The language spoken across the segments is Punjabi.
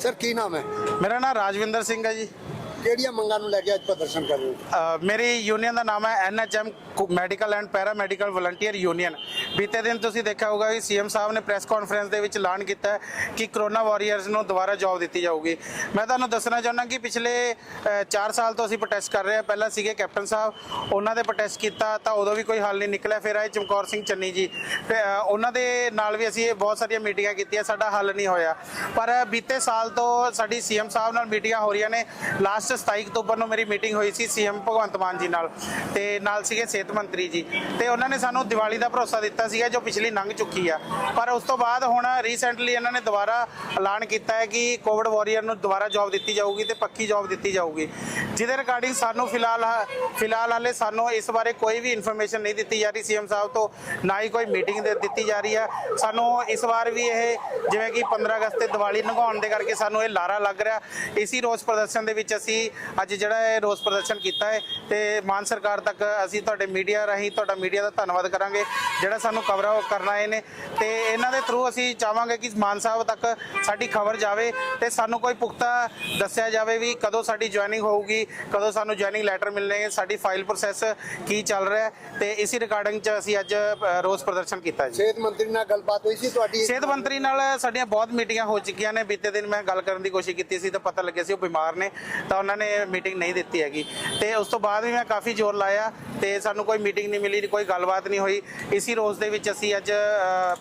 ਸਰ ਕੀ ਨਾਮ ਹੈ? ਮੇਰਾ ਨਾਮ ਰਾਜਵਿੰਦਰ ਸਿੰਘ ਹੈ ਜੀ। ਕਿਹੜੀਆਂ ਮੰਗਾਂ ਨੂੰ ਲੈ ਕੇ ਅੱਜ ਪ੍ਰਦਰਸ਼ਨ ਕਰ ਰਹੇ ਹੋ? ਅ, ਮੇਰੀ ਯੂਨੀਅਨ ਦਾ ਨਾਮ ਹੈ NHM medical and para medical volunteer union. ਬੀਤੇ ਦਿਨ ਤੁਸੀਂ ਦੇਖਿਆ ਹੋਊਗਾ ਕਿ ਸੀਐਮ ਸਾਹਿਬ ਨੇ ਪ੍ਰੈਸ ਕਾਨਫਰੰਸ ਦੇ ਵਿੱਚ ਐਲਾਨ ਕੀਤਾ ਹੈ ਕਿ ਕਰੋਨਾ ਵਾਰੀਅਰਸ ਨੂੰ ਦੁਬਾਰਾ ਜੌਬ ਦਿੱਤੀ ਜਾਊਗੀ। ਮੈਂ ਤੁਹਾਨੂੰ ਦੱਸਣਾ ਚਾਹੁੰਦਾ ਕਿ ਪਿਛਲੇ 4 ਸਾਲ ਤੋਂ ਅਸੀਂ ਪ੍ਰੋਟੈਸਟ ਕਰ ਰਹੇ ਹਾਂ। ਪਹਿਲਾਂ ਸੀਗੇ ਕੈਪਟਨ ਸਾਹਿਬ ਉਹਨਾਂ ਦੇ ਪ੍ਰੋਟੈਸਟ ਕੀਤਾ ਤਾਂ ਉਦੋਂ ਵੀ ਕੋਈ ਹੱਲ ਨਹੀਂ ਨਿਕਲਿਆ। ਫਿਰ ਆਏ ਚਮਕੌਰ ਸਿੰਘ ਚੰਨੀ ਜੀ। ਤੇ, ਅ, ਉਹਨਾਂ ਦੇ ਨਾਲ ਵੀ ਅਸੀਂ ਬਹੁਤ ਸਾਰੀਆਂ ਮੀਟਿੰਗਾਂ ਕੀਤੀਆਂ ਸਾਡਾ ਹੱਲ ਨਹੀਂ ਹੋਇਆ। ਪਰ ਬੀਤੇ ਸਾਲ ਤੋਂ ਸਾਡੀ ਸੀਐਮ ਸਾਹਿਬ ਨਾਲ ਮੀਟਿੰਗਾਂ ਹੋ ਰਹੀਆਂ ਨੇ। ਲਾਸਟ 27 ਅਕਤੂਬਰ ਨੂੰ ਮੇਰੀ ਮੀਟਿੰਗ ਹੋਈ ਸੀ ਸੀਐਮ ਭਗਵੰਤ ਮਾਨ ਜੀ ਨਾਲ ਤੇ ਨਾਲ ਸੀਗੇ ਸਿਹਤ ਮੰਤਰੀ ਜੀ। ਤੇ ਉਹਨਾਂ ਨੇ ਸਾਨੂੰ ਦੀਵਾਲੀ ਦਾ ਭਰੋਸਾ ਦਿੱਤਾ ਸੀਗਾ ਜੋ ਪਿਛਲੀ ਲੰਘ ਚੁੱਕੀ ਆ। ਪਰ ਉਸ ਤੋਂ ਬਾਅਦ ਹੁਣ ਰੀਸੈਂਟਲੀ ਇਹਨਾਂ ਨੇ ਦੁਬਾਰਾ ਐਲਾਨ ਕੀਤਾ ਹੈ ਕਿ ਕੋਵਿਡ ਵਾਰੀਅਰ ਨੂੰ ਦੁਬਾਰਾ ਜੌਬ ਦਿੱਤੀ ਜਾਊਗੀ ਤੇ ਪੱਕੀ ਜੌਬ ਦਿੱਤੀ ਜਾਊਗੀ। ਜਿਹਦੇ ਰਿਗਾਰਡਿੰਗ ਸਾਨੂੰ ਫਿਲਹਾਲ ਫਿਲਹਾਲ ਹਾਲੇ ਸਾਨੂੰ ਇਸ ਬਾਰੇ ਕੋਈ ਵੀ ਇਨਫੋਰਮੇਸ਼ਨ ਨਹੀਂ ਦਿੱਤੀ ਜਾ ਰਹੀ। ਸੀਐਮ ਸਾਹਿਬ ਤੋਂ ਨਾ ਹੀ ਕੋਈ ਮੀਟਿੰਗ ਦੇ ਦਿੱਤੀ ਜਾ ਰਹੀ ਹੈ ਸਾਨੂੰ ਇਸ ਵਾਰ ਵੀ ਇਹ ਜਿਵੇਂ ਕਿ 15 ਅਗਸਤ ਤੇ ਦੀਵਾਲੀ ਲੰਘਾਉਣ ਦੇ ਕਰਕੇ ਸਾਨੂੰ ਇਹ ਲਾਰਾ ਲੱਗ ਰਿਹਾ। ਇਸੀ ਰੋਸ ਪ੍ਰਦਰਸ਼ਨ ਦੇ ਵਿੱਚ ਅਸੀਂ ਅੱਜ ਜਿਹੜਾ ਇਹ ਰੋਸ ਪ੍ਰਦਰਸ਼ਨ ਕੀਤਾ ਹੈ ਤੇ ਮਾਨ ਸਰਕਾਰ ਤੱਕ ਅਸੀਂ ਤੁਹਾਡੇ ਮੀਡੀਆ ਰਾਹੀਂ ਤੁਹਾਡਾ ਮੀਡੀਆ ਦਾ ਧੰਨਵਾਦ ਕਰਾਂਗੇ ਜਿਹੜਾ ਸਾਨੂੰ ਕਵਰ ਕਰਨਾ ਆਏ ਨੇ। ਤੇ ਇਹਨਾਂ ਦੇ ਥਰੂ ਅਸੀਂ ਚਾਹਾਂਗੇ ਕਿ ਮਾਨ ਸਾਹਿਬ ਤੱਕ ਸਾਡੀ ਖਬਰ ਜਾਵੇ ਤੇ ਸਾਨੂੰ ਕੋਈ ਪੁਖਤਾ ਦੱਸਿਆ ਜਾਵੇ ਵੀ ਕਦੋਂ ਸਾਡੀ ਜੁਆਇਨਿੰਗ ਹੋਊਗੀ ਕਦੋਂ ਸਾਨੂੰ ਜੁਆਇਨਿੰਗ ਲੈਟਰ ਮਿਲਣੇ ਸਾਡੀ ਫਾਈਲ ਪ੍ਰੋਸੈਸ ਕੀ ਚੱਲ ਰਿਹਾ ਹੈ ਤੇ ਇਸੀ ਰਿਗਾਰਡਿੰਗ ਚ ਅਸੀਂ ਅੱਜ ਰੋਸ ਪ੍ਰਦਰਸ਼ਨ ਕੀਤਾ ਜੀ। ਸਿਹਤ ਮੰਤਰੀ ਨਾਲ ਗੱਲਬਾਤ ਹੋਈ ਸੀ ਤੁਹਾਡੀ? ਸਿਹਤ ਮੰਤਰੀ ਨਾਲ ਸਾਡੀਆਂ ਬਹੁਤ ਮੀਟਿੰਗਾਂ ਹੋ ਚੁੱਕੀਆਂ ਨੇ ਬੀਤੇ ਦਿਨ ਮੈਂ ਗੱਲ ਕਰਨ ਦੀ ਕੋਸ਼ਿਸ਼ ਕੀਤੀ ਸੀ ਤਾਂ ਪਤਾ ਲੱਗਿਆ ਸੀ ਉਹ ਬਿਮਾਰ ਨੇ ਤਾਂ ਉਹਨਾਂ ਨੇ ਮੀਟਿੰਗ ਨਹੀਂ ਦਿੱਤੀ ਹੈਗੀ। ਤੇ ਉਸ ਤੋਂ ਬਾਅਦ ਵੀ ਮੈਂ ਕਾਫੀ ਜ਼ੋਰ ਲਾਇਆ ਤੇ ਸਾਨੂੰ ਕੋਈ ਮੀਟਿੰਗ ਨਹੀਂ ਮਿਲੀ, ਕੋਈ ਗੱਲਬਾਤ ਨਹੀਂ ਹੋਈ। ਇਸੀ ਰੋਜ਼ ਦੇ ਵਿੱਚ ਅਸੀਂ ਅੱਜ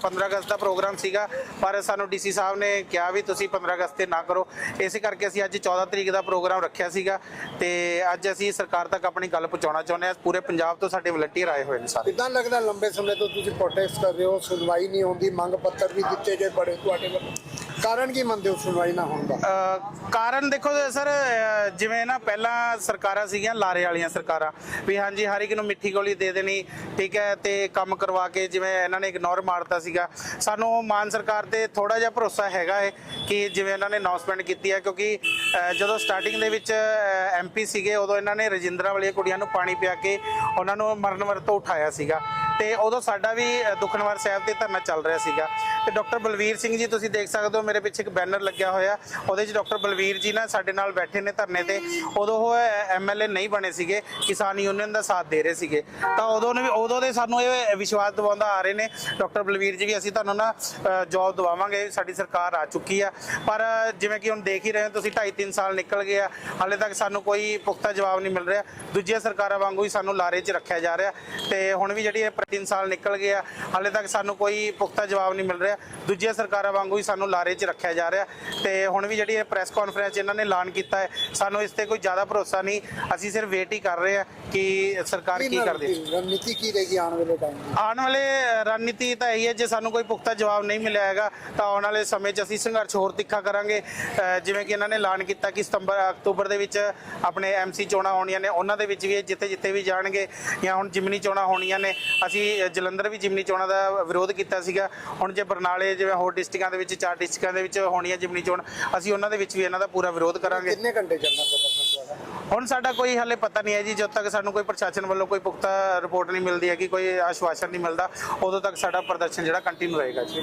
15 ਅਗਸਤ ਦਾ ਪ੍ਰੋਗਰਾਮ ਸੀਗਾ, ਪਰ ਸਾਨੂੰ ਡੀਸੀ ਸਾਹਿਬ ਨੇ ਕਿਹਾ ਵੀ ਤੁਸੀਂ 15 ਅਗਸਤ ਤੇ ਨਾ ਕਰੋ। ਇਸੇ ਕਰਕੇ ਅਸੀਂ ਅੱਜ 14 ਤਰੀਕ ਦਾ ਪ੍ਰੋਗਰਾਮ ਰੱਖਿਆ ਸੀਗਾ ਤੇ ਅੱਜ ਅਸੀਂ ਸਰਕਾਰ ਤੱਕ ਆਪਣੀ ਗੱਲ ਪਹੁੰਚਾਉਣਾ ਚਾਹੁੰਦੇ ਹਾਂ। ਪੂਰੇ ਪੰਜਾਬ ਤੋਂ ਸਾਡੇ ਵਲੰਟੀਅਰ ਆਏ ਹੋਏ ਨੇ ਸਾਰੇ। ਕਿਦਾਂ ਲੱਗਦਾ ਲੰਬੇ ਸਮੇਂ ਤੋਂ ਤੁਸੀਂ ਪ੍ਰੋਟੈਸਟ ਕਰ ਰਹੇ ਹੋ? ਸੁਣਵਾਈ ਨਹੀਂ ਹੁੰਦੀ, ਮੰਗ ਪੱਤਰ ਵੀ ਦਿੱਤੇ ਗਏ ਬੜੇ ਤੁਹਾਡੇ ਵੱਲੋਂ। ਕਾਰਨ ਕੀ ਮੰਨਦੇ ਹੋ ਸੁਣਵਾਈ ਨਾ ਹੋਣ ਦਾ? ਅ, ਕਾਰਨ ਦੇਖੋ ਸਰ ਅ, ਜਿਵੇਂ ਨਾ ਪਹਿਲਾਂ ਸਰਕਾਰਾਂ ਸੀਗੀਆਂ ਲਾਰੇ ਵਾਲੀਆਂ ਸਰਕਾਰਾਂ ਵੀ ਹਾਂਜੀ ਹਰ ਇੱਕ ਨੂੰ ਮਿੱਠੀ ਗੋਲੀ ਦੇ ਦੇਣੀ ਠੀਕ ਹੈ ਤੇ ਕੰਮ ਕਰਵਾ ਕੇ ਜਿਵੇਂ ਇਹਨਾਂ ਨੇ ਇਗਨੋਰ ਮਾਰਤਾ ਸੀਗਾ। ਸਾਨੂੰ ਮਾਨ ਸਰਕਾਰ ਤੇ ਥੋੜਾ ਜਿਹਾ ਭਰੋਸਾ ਹੈਗਾ ਹੈ ਕਿ ਜਿਵੇਂ ਇਹਨਾਂ ਨੇ ਅਨਾਉਂਸਮੈਂਟ ਕੀਤੀ ਹੈ ਕਿਉਂਕਿ ਅ, ਜਦੋਂ ਸਟਾਰਟਿੰਗ ਦੇ ਵਿੱਚ ਐਮਪੀ ਸੀਗੇ ਉਦੋਂ ਇਹਨਾਂ ਨੇ ਰਜਿੰਦਰਾ ਵਾਲੀਆਂ ਕੁੜੀਆਂ ਨੂੰ ਪਾਣੀ ਪਿਆ ਕੇ ਉਹਨਾਂ ਨੂੰ ਮਰਨ ਵਰਤੋਂ ਉਠਾਇਆ ਸੀਗਾ। ਤੇ ਉਦੋਂ ਸਾਡਾ ਵੀ ਅ, ਦੁਖਨਵਾਰ ਸਾਹਿਬ ਤੇ ਧਰਨਾ ਚੱਲ ਰਿਹਾ ਸੀਗਾ। ਤੇ ਡਾਕਟਰ ਬਲਵੀਰ ਸਿੰਘ ਜੀ ਤੁਸੀਂ ਦੇਖ ਸਕਦੇ ਹੋ ਮੇਰੇ ਪਿੱਛੇ ਇੱਕ ਬੈਨਰ ਲੱਗਿਆ ਹੋਇਆ। ਉਹਦੇ 'ਚ ਡਾਕਟਰ ਬਲਵੀਰ ਜੀ ਨਾ ਸਾਡੇ ਨਾਲ ਬੈਠੇ ਨੇ ਧਰਨੇ ਤੇ। ਉਦੋਂ ਉਹ ਐਮਐਲਏ ਨਹੀਂ ਬਣੇ ਸੀਗੇ ਕਿਸਾਨ ਯੂਨੀਅਨ ਦਾ ਸਾਥ ਦੇ ਰਹੇ ਸੀਗੇ। ਤਾਂ ਉਦੋਂ ਨੇ ਵੀ ਉਦੋਂ ਦੇ ਸਾਨੂੰ ਇਹ ਵਿਸ਼ਵਾਸ ਦਿਵਾਉਂਦਾ ਆ ਰਹੇ ਨੇ। ਡਾਕਟਰ ਬਲਵੀਰ ਜੀ ਵੀ ਅਸੀਂ ਤੁਹਾਨੂੰ ਨਾ ਜੌਬ ਦਵਾਵਾਂਗੇ ਸਾਡੀ ਸਰਕਾਰ ਆ ਚੁੱਕੀ ਆ। ਪਰ ਜਿਵੇਂ ਕਿ ਹੁਣ ਦੇਖ ਹੀ ਰਹੇ ਹੋ ਤੁਸੀਂ 2.5 3 ਸਾਲ ਨਿਕਲ ਗਏ ਆ। ਹਾਲੇ ਤੱਕ ਸਾਨੂੰ ਕੋਈ ਪੁਖਤਾ ਜਵਾਬ ਨਹੀਂ ਮਿਲ ਰਿਹਾ। ਦੂਜੀਆਂ ਸਰਕਾਰਾਂ ਵਾਂਗੂ ਹੀ ਸਾਨੂੰ ਲਾਰੇ 'ਚ ਰੱਖਿਆ ਜਾ ਰਿਹਾ। ਤੇ ਹੁਣ ਵੀ ਜਿਹੜੀ ਇਹ 3 ਸਾਲ ਨਿਕਲ ਗਏ ਆ ਹਾਲੇ ਤੱਕ ਸਾਨੂੰ ਕੋਈ ਪੁਖਤਾ ਜਵਾਬ ਨਹੀਂ ਮਿਲ ਰਿਹਾ। ਦੂਜੀਆਂ ਸਰਕਾਰਾਂ ਵਾਂਗੂ ਹੀ ਸਾਨੂੰ ਲਾਰੇ 'ਚ ਰੱਖਿਆ ਜਾ ਰਿਹਾ ਤੇ ਹੁਣ ਵੀ ਜਿਹੜੀ ਇਹ ਪ੍ਰੈਸ ਕਾਨਫਰੰਸ ਇਹਨਾਂ ਨੇ ਐਲਾਨ ਕੀਤਾ ਹੈ ਸਾਨੂੰ ਇਸ ਤੇ ਕੋਈ ਜ਼ਿਆਦਾ ਭਰੋਸਾ ਨਹੀਂ। ਅਸੀਂ ਸਿਰਫ ਵੇਟ ਹੀ ਕਰ ਰਹੇ ਆ ਕਿ ਸਰਕਾਰ ਕੀ ਕਰਦੀ ਹੈ ਰਣਨੀਤੀ ਕੀ ਰਹੇਗੀ ਆਉਣ ਵਾਲੇ ਟਾਈਮ ਦੀ? ਆਉਣ ਵਾਲੇ ਰਣਨੀਤੀ ਤਾਂ ਇਹੀ ਹੈ ਜੇ ਸਾਨੂੰ ਕੋਈ ਪੁਖਤਾ ਜਵਾਬ ਨਹੀਂ ਮਿਲਿਆ ਹੈਗਾ ਤਾਂ ਆਉਣ ਵਾਲੇ ਸਮੇਂ 'ਚ ਅਸੀਂ ਸੰਘਰਸ਼ ਹੋਰ ਤਿੱਖਾ ਕਰਾਂਗੇ। ਜਿਵੇਂ ਕਿ ਇਹਨਾਂ ਨੇ ਐਲਾਨ ਕੀਤਾ ਕਿ ਸਤੰਬਰ ਅਕਤੂਬਰ ਦੇ ਵਿੱਚ ਆਪਣੇ ਐਮਸੀ ਚੋਣਾਂ ਹੋਣੀਆਂ ਨੇ ਉਹਨਾਂ ਦੇ ਵਿੱਚ ਵੀ ਜਿੱਥੇ ਜਿੱਥੇ ਵੀ ਜਾਣਗੇ ਜਾਂ ਹੁਣ ਜਿਮਨੀ ਚੋਣਾਂ ਹੋਣੀਆਂ ਨੇ ਅਸੀਂ ਅ, ਜਲੰਧਰ ਵੀ ਜਿਮਨੀ ਚੋਣਾਂ ਦਾ ਵਿਰੋਧ ਕੀਤਾ ਸੀਗਾ। ਹੁਣ ਜੇ ਬਰਨਾਲੇ ਜਿਵੇਂ ਹੋਰ ਡਿਸਟ੍ਰਿਕਾਂ ਦੇ ਵਿੱਚ ਚਾਰ ਡਿਸਟ੍ਰਿਕਾਂ ਦੇ ਵਿੱਚ ਹੋਣੀਆਂ ਜਿਮਨੀ ਚੋਣ ਅਸੀਂ ਉਹਨਾਂ ਦੇ ਵਿੱਚ ਵੀ ਇਹਨਾਂ ਦਾ ਪੂਰਾ ਵਿਰੋਧ ਕਰਾਂਗੇ। ਕਿੰਨੇ ਘੰਟੇ ਚੱਲਣਾ ਹੁਣ ਸਾਡਾ ਕੋਈ ਹਾਲੇ ਪਤਾ ਨਹੀਂ ਹੈ ਜੀ ਜਦੋਂ ਤੱਕ ਸਾਨੂੰ ਕੋਈ ਪ੍ਰਸ਼ਾਸਨ ਵੱਲੋਂ ਕੋਈ ਪੁਖਤਾ ਰਿਪੋਰਟ ਨਹੀਂ ਮਿਲਦੀ ਹੈ ਕਿ ਕੋਈ ਆਸ਼ਵਾਸਨ ਨਹੀਂ ਮਿਲਦਾ ਉਦੋਂ ਤੱਕ ਸਾਡਾ ਪ੍ਰਦਰਸ਼ਨ ਜਿਹੜਾ ਕੰਟੀਨਿਊ ਰਹੇਗਾ ਜੀ।